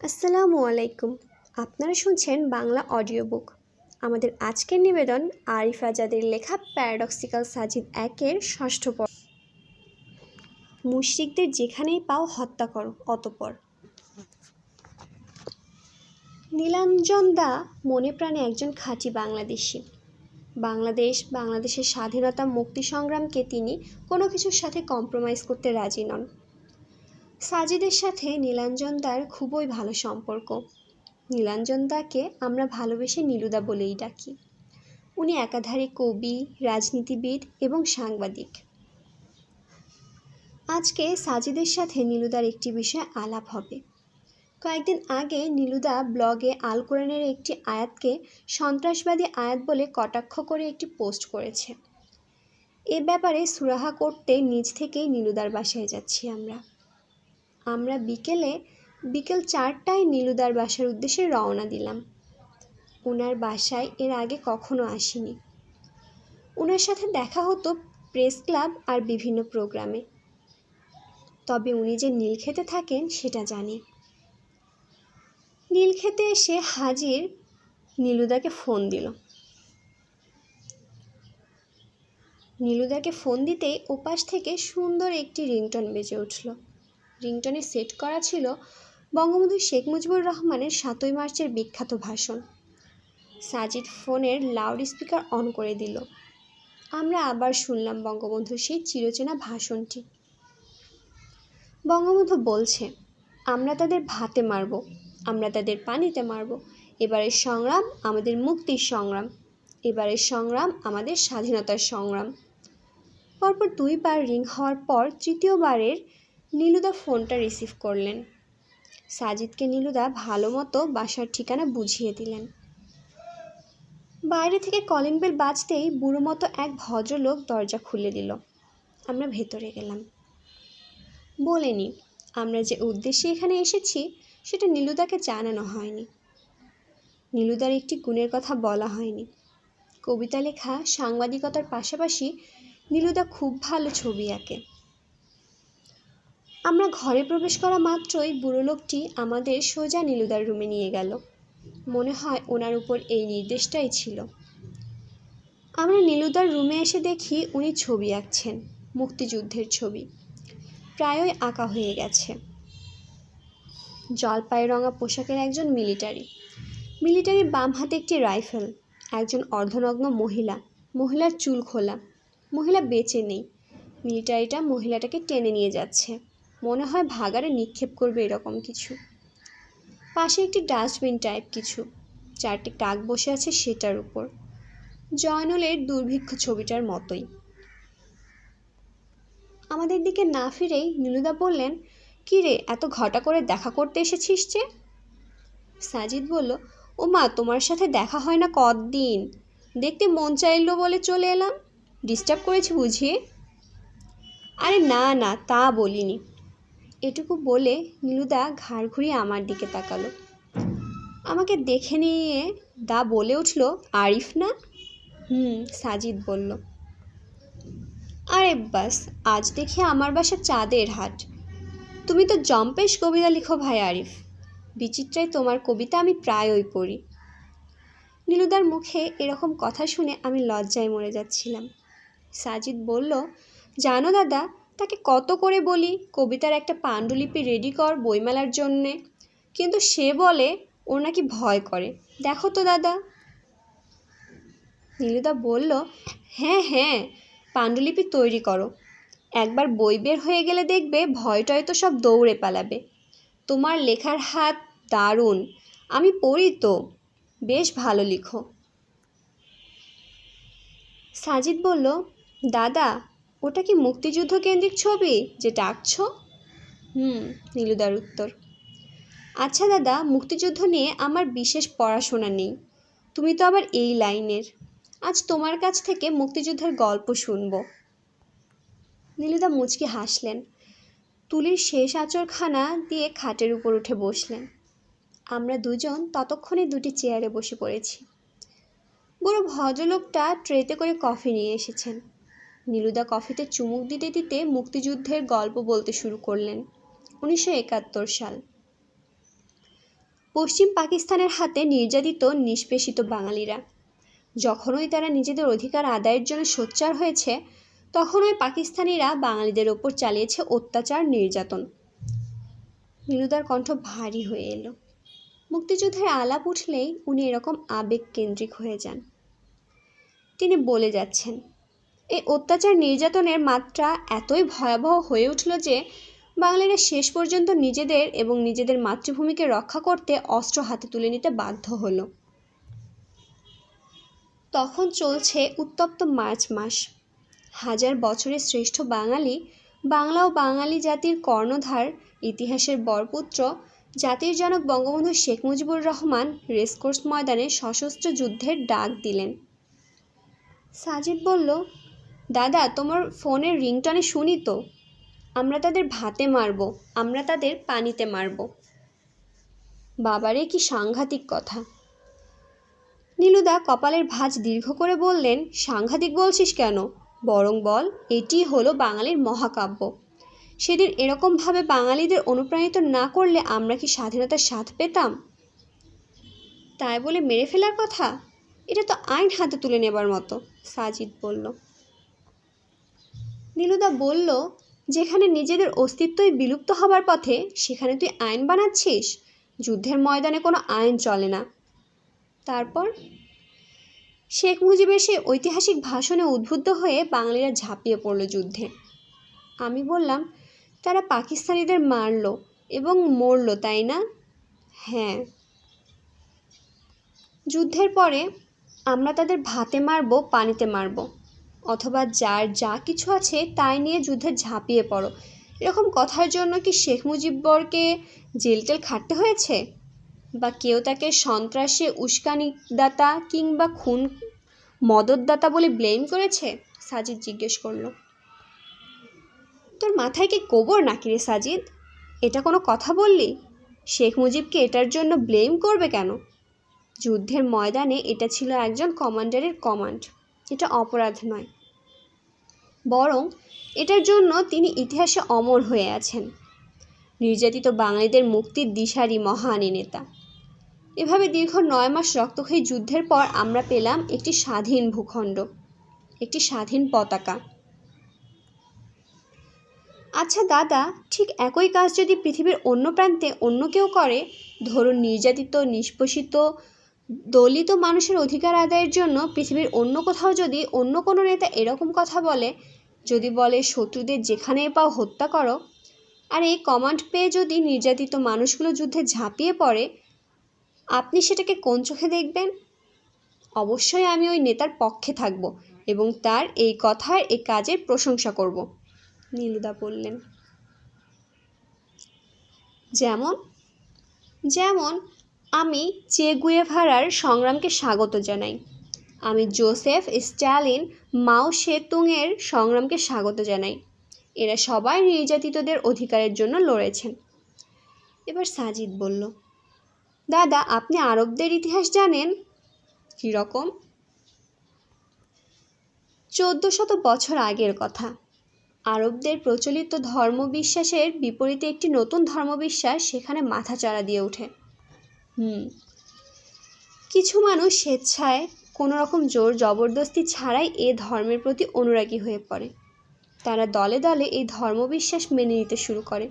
আসসালামু আলাইকুম। আপনারা শুনছেন বাংলা অডিও বুক আমাদের আজকের নিবেদন আরিফ আজাদের লেখা প্যারাডক্সিক্যাল সাজিদ একের ষষ্ঠ পর্ব। মুশরিকদের যেখানেই পাও হত্যা করো, অতপর। নীলাঞ্জন দা মনে প্রাণে একজন খাঁটি বাংলাদেশি। বাংলাদেশ, বাংলাদেশের স্বাধীনতা মুক্তি সংগ্রামকে তিনি কোনো কিছুর সাথে কম্প্রোমাইজ করতে রাজি নন। সাজিদের সাথে নীলাঞ্জনদার খুবই ভালো সম্পর্ক। নীলাঞ্জনদাকে আমরা ভালোবেসে নীলুদা বলেই ডাকি। উনি একাধারে কবি, রাজনীতিবিদ এবং সাংবাদিক। আজকে সাজিদের সাথে নীলুদার একটি বিষয়ে আলাপ হবে। কয়েকদিন আগে নীলুদা ব্লগে আল কোরআনের একটি আয়াতকে সন্ত্রাসবাদী আয়াত বলে কটাক্ষ করে একটি পোস্ট করেছে। এ ব্যাপারে সুরাহা করতে নিজ থেকেই নীলুদার বাসায় যাচ্ছি আমরা। আমরা বিকেলে বিকেল চারটায় নীলুদার বাসার উদ্দেশ্যে রওনা দিলাম। ওনার বাসায় এর আগে কখনো আসিনি। ওনার সাথে দেখা হতো প্রেস ক্লাব আর বিভিন্ন প্রোগ্রামে। তবে উনি যে নীলক্ষেতে থাকেন সেটা জানি। নীলক্ষেতে এসে হাজির নীলুদাকে ফোন দিল। নীলুদাকে ফোন দিতেই ওপাশ থেকে সুন্দর একটি রিংটন বেজে উঠল। রিংটনে সেট করা ছিল বঙ্গবন্ধু শেখ মুজিবুর রহমানের সাতই মার্চের বিখ্যাত ভাষণ। সাজিদ ফোনের লাউড স্পিকার অন করে দিল। আমরা আবার শুনলাম বঙ্গবন্ধুর সেই চিরচেনা ভাষণটি। বঙ্গবন্ধু বলছে, আমরা তাদের ভাতে মারব, আমরা তাদের পানিতে মারব। এবারের সংগ্রাম আমাদের মুক্তির সংগ্রাম, এবারের সংগ্রাম আমাদের স্বাধীনতার সংগ্রাম। পরপর দুইবার রিং হওয়ার পর তৃতীয়বারের নীলুদা ফোনটা রিসিভ করলেন। সাজিদকে নীলুদা ভালো মতো বাসার ঠিকানা বুঝিয়ে দিলেন। বাইরে থেকে কলিং বেল বাজতেই বুড়ো মতো এক ভদ্রলোক দরজা খুলে দিল। আমরা ভেতরে গেলাম। বলেনি, আমরা যে উদ্দেশ্যে এখানে এসেছি, সেটা নীলুদাকে জানানো হয়নি। নীলুদার একটি গুণের কথা বলা হয়নি। কবিতা লেখা সাংবাদিকতার পাশাপাশি নীলুদা খুব ভালো ছবি আঁকে। আমরা ঘরে প্রবেশ করা মাত্রই বুড়ো লোকটি আমাদের সোজা নীলুদার রুমে নিয়ে গেল। মনে হয় ওনার উপর এই নির্দেশটাই ছিল। আমরা নীলুদার রুমে এসে দেখি উনি ছবি আঁকছেন, মুক্তিযুদ্ধের ছবি। প্রায়ই আঁকা হয়ে গেছে। জলপাই রঙা পোশাকের একজন মিলিটারি। মিলিটারির বাম হাতে একটি রাইফেল, একজন অর্ধনগ্ন মহিলা। মহিলার চুল খোলা। মহিলা বেঁচে নেই। মিলিটারিটা মহিলাটাকে টেনে নিয়ে যাচ্ছে। মনে হয় ভাগাড়ে নিক্ষেপ করবে এরকম কিছু। পাশে একটি ডাস্টবিন টাইপ কিছু, চারটি কাক বসে আছে সেটার উপর। জয়নুলের দুর্ভিক্ষ ছবিটার মতোই। আমাদের দিকে না ফিরেই নীলুদা বললেন, কী রে, এত ঘটা করে দেখা করতে এসেছিস যে? সাজিদ বলল ও মা তোমার সাথে দেখা হয় না কদিন দেখতে মন চাইলো বলে চলে এলাম। ডিস্টার্ব করেছি বুঝিয়ে আরে না না, তা বলিনি। এটুকু বলে নীলুদা ঘাড় ঘুরিয়ে আমার দিকে তাকালো। আমাকে দেখে নিয়ে দা বলে উঠল, আরিফ না? হুম, সাজিদ বলল। আরে বাস, আজ দেখি আমার বাসা চাঁদের হাট। তুমি তো জম্পেশ কবিতা লিখো ভাই আরিফ। বিচিত্রায় তোমার কবিতা আমি প্রায়ই পড়ি নীলুদার মুখে এরকম কথা শুনে আমি লজ্জায় মরে যাচ্ছিলাম। সাজিদ বলল, জানো দাদা তাকে কত করে বলি? কবিতার একটা পাণ্ডুলিপি রেডি কর বইমেলার জন্যে। কিন্তু সে বলে, ওর নাকি ভয় করে। দেখো তো দাদা। নীলুদা বলল হ্যাঁ হ্যাঁ পাণ্ডুলিপি তৈরি করো। একবার বই বের হয়ে গেলে দেখবে ভয়টয় তো সব দৌড়ে পালাবে। তোমার লেখার হাত দারুণ। আমি পড়ি তো। বেশ ভালো লিখো। সাজিদ বলল, দাদা ওটা কি মুক্তিযুদ্ধ কেন্দ্রিক ছবি যেটা আঁকছ হুম, নীলুদার উত্তর। আচ্ছা দাদা, মুক্তিযুদ্ধ নিয়ে আমার বিশেষ পড়াশোনা নেই। তুমি তো আবার এই লাইনের। আজ তোমার কাছ থেকে মুক্তিযুদ্ধের গল্প শুনব। নীলুদা মুচকি হাসলেন। তুলির শেষ আচরখানা দিয়ে খাটের উপর উঠে বসলেন। আমরা দুজন ততক্ষণে দুটি চেয়ারে বসে পড়েছি। বুড়ো ভদ্রলোকটা ট্রেতে করে কফি নিয়ে এসেছেন। নীলুদা কফিতে চুমুক দিতে দিতে মুক্তিযুদ্ধের গল্প বলতে শুরু করলেন, উনিশশো একাত্তর সাল। পশ্চিম পাকিস্তানের হাতে নির্যাতিত নিষ্পেষিত বাঙালিরা। যখনই তারা নিজেদের অধিকার আদায়ের জন্য সোচ্চার হয়েছে, তখনই পাকিস্তানিরা বাঙালিদের ওপর চালিয়েছে অত্যাচার, নির্যাতন। নীলুদার কণ্ঠ ভারী হয়ে এলো। মুক্তিযুদ্ধের আলাপ উঠলেই উনি এরকম আবেগ কেন্দ্রিক হয়ে যান। তিনি বলে যাচ্ছেন এই অত্যাচার নির্যাতনের মাত্রা এতই ভয়াবহ হয়ে উঠল যে বাঙালিরা শেষ পর্যন্ত নিজেদের এবং নিজেদের মাতৃভূমিকে রক্ষা করতে অস্ত্র হাতে তুলে নিতে বাধ্য হলো। তখন চলছে উত্তপ্ত মার্চ মাস। হাজার বছরের শ্রেষ্ঠ বাঙালি, বাংলা ও বাঙালি জাতির কর্ণধার, ইতিহাসের বরপুত্র, জাতির জনক বঙ্গবন্ধু শেখ মুজিবুর রহমান রেসকোর্স ময়দানে সশস্ত্র যুদ্ধের ডাক দিলেন। সাজিদ বলল দাদা, তোমার ফোনের রিংটনে শুনি তো। আমরা তাদের ভাতে মারব, আমরা তাদের পানিতে মারব। বাবারে, কি সাংঘাতিক কথা। নীলুদা কপালের ভাঁজ দীর্ঘ করে বললেন, সাংঘাতিক বলছিস কেন? বরং বল, এটি হলো বাঙালির মহাকাব্য। সেদিন এরকমভাবে বাঙালিদের অনুপ্রাণিত না করলে আমরা কি স্বাধীনতার স্বাদ পেতাম? তাই বলে মেরে ফেলার কথা? এটা তো আইন হাতে তুলে নেবার মতো, সাজিদ বলল। নীলুদা বলল, যেখানে নিজেদের অস্তিত্বই বিলুপ্ত হবার পথে, সেখানে তুই আইন বানাচ্ছিস? যুদ্ধের ময়দানে কোনো আইন চলে না। তারপর শেখ মুজিবের সেই ঐতিহাসিক ভাষণে উদ্বুদ্ধ হয়ে বাঙালিরা ঝাঁপিয়ে পড়ল যুদ্ধে। আমি বললাম, তারা পাকিস্তানিদের মারলো এবং মরল, তাই না? হ্যাঁ। যুদ্ধের পরে আমরা তাদের ভাতে মারবো, পানিতে মারবো। অথবা যার যা কিছু আছে তাই নিয়ে যুদ্ধে ঝাঁপিয়ে পড়ো। এরকম কথার জন্য কি শেখ মুজিববরকে জেলটেল খাটতে হয়েছে? বা কেউ তাকে সন্ত্রাসে উস্কানিদাতা কিংবা খুন মদতদাতা বলে ব্লেম করেছে? সাজিদ জিজ্ঞেস করল। তোর মাথায় কি গোবর নাকি রে সাজিদ? এটা কোনো কথা বললি? শেখ মুজিবকে এটার জন্য ব্লেম করবে কেন? যুদ্ধের ময়দানে এটা ছিল একজন কমান্ডারের কমান্ড। এটা অপরাধ নয়। বরং এটার জন্য তিনি ইতিহাসে অমর হয়ে আছেন। নির্যাতিত বাঙালিদের মুক্তির দিশারি মহানী নেতা। এভাবে দীর্ঘ নয় মাস রক্তক্ষয়ী যুদ্ধের পর আমরা পেলাম একটি স্বাধীন ভূখণ্ড, একটি স্বাধীন পতাকা। আচ্ছা দাদা, ঠিক একই কাজ যদি পৃথিবীর অন্য প্রান্তে অন্য কেউ করে, ধরুন নির্যাতিত, নিষ্পোষিত, দলিত মানুষের অধিকার আদায়ের জন্য পৃথিবীর অন্য কোথাও যদি অন্য কোনো নেতা এরকম কথা বলে যদি বলে, শত্রুদের যেখানে পাও হত্যা করো। আর এই কমান্ড পেয়ে যদি নির্যাতিত মানুষগুলো যুদ্ধে ঝাঁপিয়ে পড়ে, আপনি সেটাকে কোন চোখে দেখবেন? অবশ্যই আমি ওই নেতার পক্ষে থাকব এবং তার এই কথার, এই কাজের প্রশংসা করব। নীলুদা বললেন। যেমন যেমন আমি চে গুয়েভারার সংগ্রামকে স্বাগত জানাই। আমি জোসেফ স্ট্যালিন মাও সেতুংয়ের সংগ্রামকে স্বাগত জানাই। এরা সবাই নির্যাতিতদের অধিকারের জন্য লড়েছেন। এবার সাজিদ বলল, দাদা, আপনি আরবদের ইতিহাস জানেন? কীরকম চোদ্দ শত বছর আগের কথা। আরবদের প্রচলিত ধর্মবিশ্বাসের বিপরীতে একটি নতুন ধর্মবিশ্বাস সেখানে মাথাচাড়া দিয়ে ওঠে। হুম, কিছু মানুষ স্বেচ্ছায় কোনো রকম জোর জবরদস্তি ছাড়াই এ ধর্মের প্রতি অনুরাগী হয়ে পড়ে। তারা দলে দলে এই ধর্মবিশ্বাস মেনে নিতে শুরু করে।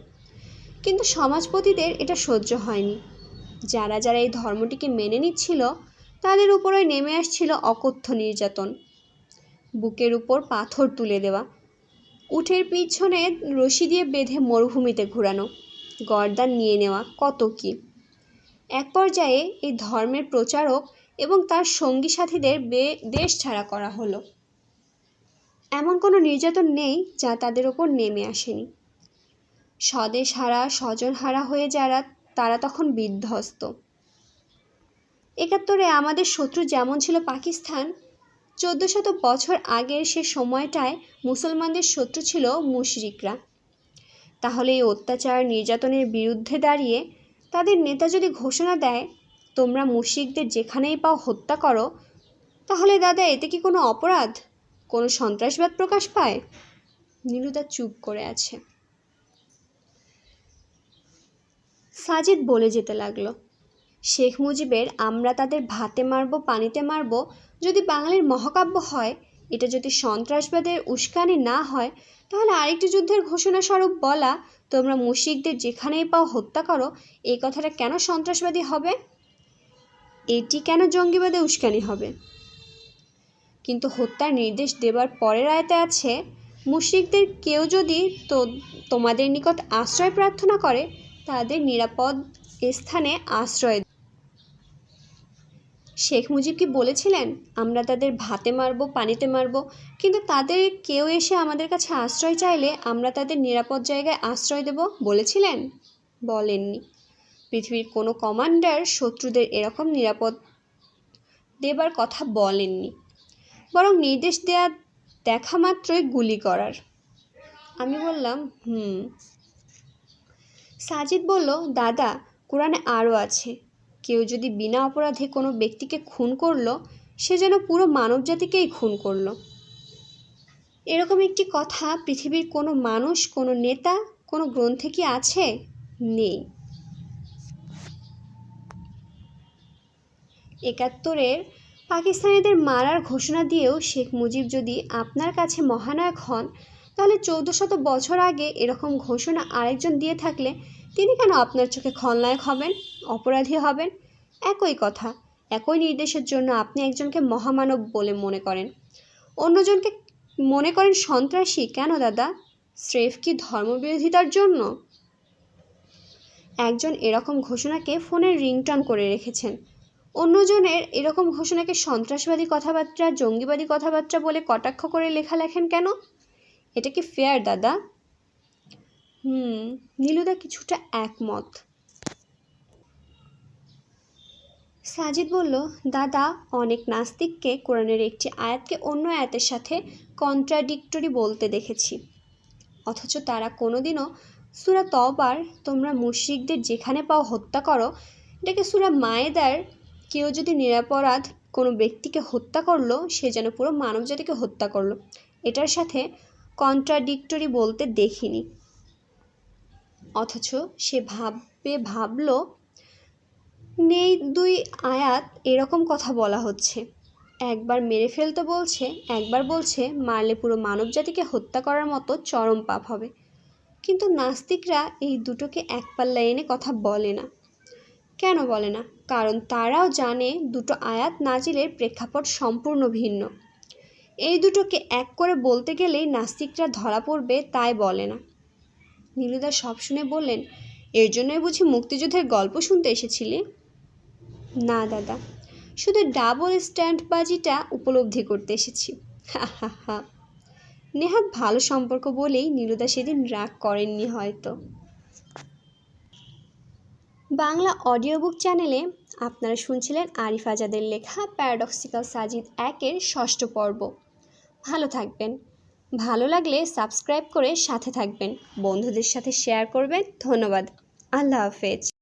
কিন্তু সমাজপতিদের এটা সহ্য হয়নি। যারা যারা এই ধর্মটিকে মেনে নিচ্ছিল, তাদের উপরে নেমে আসছিল অকথ্য নির্যাতন। বুকের উপর পাথর তুলে দেওয়া, উঠের পিছনে রশি দিয়ে বেঁধে মরুভূমিতে ঘোরানো, গর্দান নিয়ে নেওয়া কত কী? এক পর্যায়ে এই ধর্মের প্রচারক এবং তার সঙ্গী সাথীদের বে, দেশ ছাড়া করা হলো। এমন কোনো নির্যাতন নেই যা তাদের ওপর নেমে আসেনি। স্বদেশ হারা, স্বজন হারা হয়ে যারা, তারা তখন বিধ্বস্ত। একাত্তরে আমাদের শত্রু যেমন ছিল পাকিস্তান চোদ্দ শত বছর আগের সে সময়টায় মুসলমানদের শত্রু ছিল মুশরিকরা। তাহলে এই অত্যাচার, নির্যাতনের বিরুদ্ধে দাঁড়িয়ে তাদের নেতা যদি ঘোষণা দেয়, তোমরা মুশরিকদের যেখানেই পাও হত্যা করো, তাহলে দাদা, এতে কি কোনো অপরাধ? কোনো সন্ত্রাসবাদ প্রকাশ পায়? নীলুদা চুপ করে আছে। সাজিদ বলে যেতে লাগল, শেখ মুজিবের আমরা তাদের ভাতে মারবো, পানিতে মারবো, যদি বাঙালির মহাকাব্য হয় এটা যদি সন্ত্রাসবাদের উস্কানি না হয়, তাহলে আরেকটি যুদ্ধের ঘোষণা স্বরূপ বলা, তোমরা মুশিকদের যেখানেই পাও হত্যা করো, এই কথাটা কেন সন্ত্রাসবাদী হবে? এটি কেন জঙ্গিবাদে উস্কানি হবে? কিন্তু হত্যার নির্দেশ দেবার পরের আয়তে আছে, মুশরিকদের কেউ যদি তো, তোমাদের নিকট আশ্রয় প্রার্থনা করে, তাদের নিরাপদ স্থানে আশ্রয় শেখ মুজিব কি বলেছিলেন? আমরা তাদের ভাতে মারব, পানিতে মারবো, কিন্তু তাদের কেউ এসে আমাদের কাছে আশ্রয় চাইলে আমরা তাদের নিরাপদ জায়গায় আশ্রয় দেব বলেছিলেন? বলেননি। পৃথিবীর কোনো কমান্ডার শত্রুদের এরকম নিরাপদ দেবার কথা বলেননি। বরং নির্দেশ দেয়া দেখা মাত্রই গুলি করার। আমি বললাম, হুম। সাজিদ বলল, দাদা, কোরআনে আরও আছে। কেউ যদি বিনা অপরাধে কোনো ব্যক্তিকে খুন করল, সে যেন পুরো মানবজাতিকেই খুন করল। এরকম একটি কথা পৃথিবীর কোনো মানুষ, কোনো নেতা, কোনো গ্রন্থে কি আছে? নেই। একাত্তরের পাকিস্তানিদের মারার ঘোষণা দিয়েও শেখ মুজিব যদি আপনার কাছে মহানায়ক হন, তাহলে চৌদ্দ শত বছর আগে এরকম ঘোষণা আরেকজন দিয়ে থাকলে তিনি কেন আপনার চোখে খলনায়ক হবেন, অপরাধী হবেন? একই কথা, একই নির্দেশের জন্য আপনি একজনকে মহামানব বলে মনে করেন। অন্যজনকে মনে করেন সন্ত্রাসী, কেন দাদা? স্রেফ কি ধর্মবিরোধিতার জন্য? একজন এরকম ঘোষণাকে ফোনের রিংটন করে রেখেছেন। অন্যজনের এরকম ঘোষণাকে সন্ত্রাসবাদী কথাবার্তা, জঙ্গিবাদী কথাবার্তা বলে কটাক্ষ করে লেখা লেখেন কেন? এটা কি ফেয়ার দাদা? হুম, নীলুদা কিছুটা একমত। সাজিদ বলল, দাদা, অনেক নাস্তিককে কোরআনের একটি আয়াতকে অন্য আয়াতের সাথে কন্ট্রাডিক্টরি বলতে দেখেছি। অথচ তারা কোনোদিনও সুরা তবার তোমরা মুশরিকদের যেখানে পাও হত্যা করো, এটাকে সুরা মায়েদার, কেউ যদি নিরাপরাধ কোনো ব্যক্তিকে হত্যা করল, সে যেন পুরো মানবজাতিকে হত্যা করল। এটার সাথে কন্ট্রাডিক্টরি বলতে দেখিনি। অথচ সে ভাববে, ভাবলো, নেই দুই আয়াত এরকম কথা বলা হচ্ছে। একবার মেরে ফেলতে বলছে, একবার বলছে মারলে পুরো মানবজাতিকে হত্যা করার মতো চরম পাপ হবে। কিন্তু নাস্তিকরা এই দুটোকে এক পাল্লা এনে কথা বলে না। কেন বলে না? কারণ তারাও জানে দুটো আয়াত নাজিলের প্রেক্ষাপট সম্পূর্ণ ভিন্ন। এই দুটোকে এক করে বলতে গেলেই নাস্তিকরা ধরা পড়বে, তাই বলে না। নীলুদা সব শুনে বললেন, এর জন্যই বুঝি মুক্তিযুদ্ধের গল্প শুনতে এসেছিলি? না, দাদা, শুধু ডাবল স্ট্যান্ডবাজিটা উপলব্ধি করতে এসেছি। হা হা হা নেহাত ভালো সম্পর্ক বলেই নীলুদা সেদিন রাগ করেননি হয়তো। বাংলা অডিও বুক চ্যানেলে আপনারা শুনছিলেন আরিফ আজাদের লেখা প্যারাডক্সিক্যাল সাজিদ একের ষষ্ঠ পর্ব। ভালো থাকবেন। ভালো লাগলে সাবস্ক্রাইব করে সাথে থাকবেন। বন্ধুদের সাথে শেয়ার করবেন। ধন্যবাদ। আল্লাহ হাফেজ।